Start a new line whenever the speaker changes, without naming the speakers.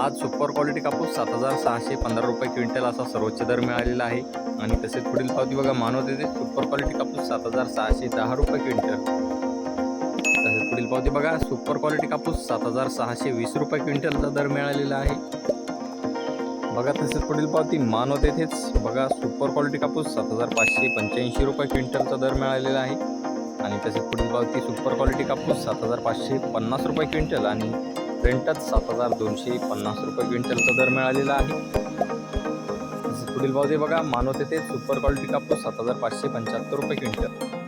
आज super quality कापूस सात हजार सहाशे पंधरा रुपये क्विंटल असा सर्वोच्च दर मिळालेला आहे. आणि तसेच पुढील पावती बघा मानव येथे सुपर क्वालिटी कापूस सात हजार सहाशे दहा रुपये क्विंटल. तसेच पुढील पावती बघा सुपर क्वालिटी कापूस सात हजार सहाशे वीस रुपये क्विंटलचा दर मिळालेला आहे. बघा तसेच पुढील पावती मानव येथेच बघा सुपर क्वालिटी कापूस सात हजार पाचशे पंच्याऐंशी रुपये क्विंटलचा दर मिळालेला आहे. आणि तसेच पुढील पावती सुपर क्वालिटी कापूस सात हजार पाचशे पन्नास रुपये क्विंटल आणि प्रिंटच सात हजार दोनशे पन्नास रुपये क्विंटलचा दर मिळालेला आहे. पुढील भाव पावती बघा. मानव तेथे सुपर क्वालिटी कापूस सात हजार पाचशे पंच्याहत्तर रुपये क्विंटल.